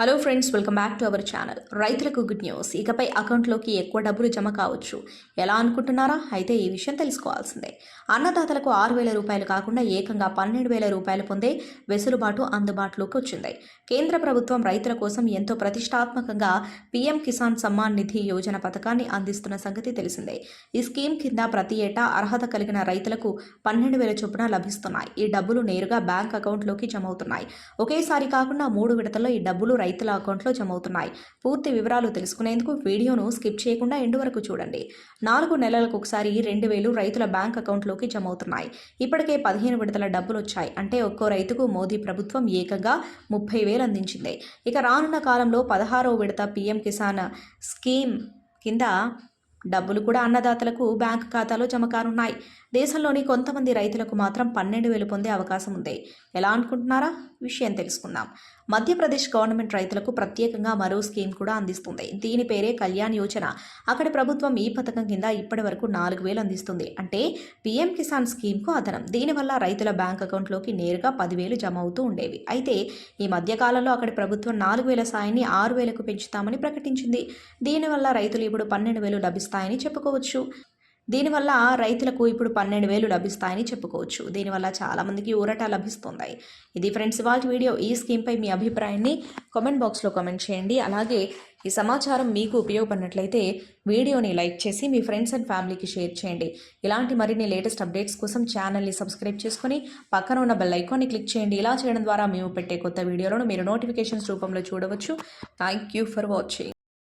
Hello friends welcome back to our channel రైతులకు good news ఇకపై అకౌంట్లోకి ఎక్కువ డబ్బులు జమ కావచ్చు. ఎలా అనుకుంటున్నారా? అయితే ఈ విషయం తెలుసుకోవాల్సిందే. అన్నదాతలకు ఆరు వేల రూపాయలు కాకుండా ఏకంగా పన్నెండు వేల రూపాయలు పొందే వెసులుబాటు అందుబాటులోకి వచ్చింది. కేంద్ర ప్రభుత్వం రైతుల కోసం ఎంతో ప్రతిష్టాత్మకంగా పీఎం కిసాన్ సమ్మాన్ నిధి యోజన పథకాన్ని అందిస్తున్న సంగతి తెలిసిందే. ఈ స్కీమ్ కింద ప్రతి ఏటా అర్హత కలిగిన రైతులకు పన్నెండు వేల చొప్పున లభిస్తున్నాయి. ఈ డబ్బులు నేరుగా బ్యాంక్ అకౌంట్లోకి జమ అవుతున్నాయి. ఒకేసారి కాకుండా మూడు విడతల్లో ఈ డబ్బులు రైతుల అకౌంట్లో జమ అవుతున్నాయి పూర్తి వివరాలు తెలుసుకునేందుకు వీడియోను స్కిప్ చేయకుండా ఎండు వరకు చూడండి. నాలుగు నెలలకు ఒకసారి రెండు వేలు రైతుల బ్యాంక్ అకౌంట్లోకి జమ అవుతున్నాయి ఇప్పటికే పదిహేను విడతల డబ్బులు వచ్చాయి అంటే ఒక్కో రైతుకు మోదీ ప్రభుత్వం ఏకంగా ముప్పై వేలు అందించింది. ఇక రానున్న కాలంలో పదహారో విడత పీఎం కిసాన్ స్కీమ్ కింద డబ్బులు కూడా అన్నదాతలకు బ్యాంకు ఖాతాలో జమ కానున్నాయి. దేశంలోని కొంతమంది రైతులకు మాత్రం పన్నెండు వేలు పొందే అవకాశం ఉంది. ఎలా అనుకుంటున్నారా? విషయం తెలుసుకుందాం. మధ్యప్రదేశ్ గవర్నమెంట్ రైతులకు ప్రత్యేకంగా మరో స్కీమ్ కూడా అందిస్తుంది. దీని పేరే కళ్యాణ్ యోజన. అక్కడ ప్రభుత్వం ఈ పథకం కింద ఇప్పటి వరకు నాలుగు వేలు అందిస్తుంది. అంటే పీఎం కిసాన్ స్కీమ్కు అదనం. దీనివల్ల రైతుల బ్యాంక్ అకౌంట్లోకి నేరుగా పదివేలు జమ అవుతూ ఉండేవి. అయితే ఈ మధ్యకాలంలో అక్కడి ప్రభుత్వం నాలుగు వేల సాయాన్ని ఆరు వేలకు పెంచుతామని ప్రకటించింది. దీనివల్ల రైతులు ఇప్పుడు పన్నెండు వేలు లభిస్తాయని చెప్పుకోవచ్చు. దీనివల్ల రైతులకు ఇప్పుడు పన్నెండు వేలు లభిస్తాయని చెప్పుకోవచ్చు. దీనివల్ల చాలామందికి ఊరట లభిస్తుంది. ఇది ఫ్రెండ్స్ వాళ్ళ వీడియో ఈ స్కీమ్పై మీ అభిప్రాయాన్ని కామెంట్ బాక్స్లో కామెంట్ చేయండి. అలాగే ఈ సమాచారం మీకు ఉపయోగపడినట్లయితే వీడియోని లైక్ చేసి మీ ఫ్రెండ్స్ అండ్ ఫ్యామిలీకి షేర్ చేయండి. ఇలాంటి మరిన్ని లేటెస్ట్ అప్డేట్స్ కోసం ఛానల్ని సబ్స్క్రైబ్ చేసుకుని పక్కన ఉన్న బెల్ ఐకాన్ని క్లిక్ చేయండి. ఇలా చేయడం ద్వారా మేము పెట్టే కొత్త వీడియోలను మీరు నోటిఫికేషన్స్ రూపంలో చూడవచ్చు. Thank you for watching.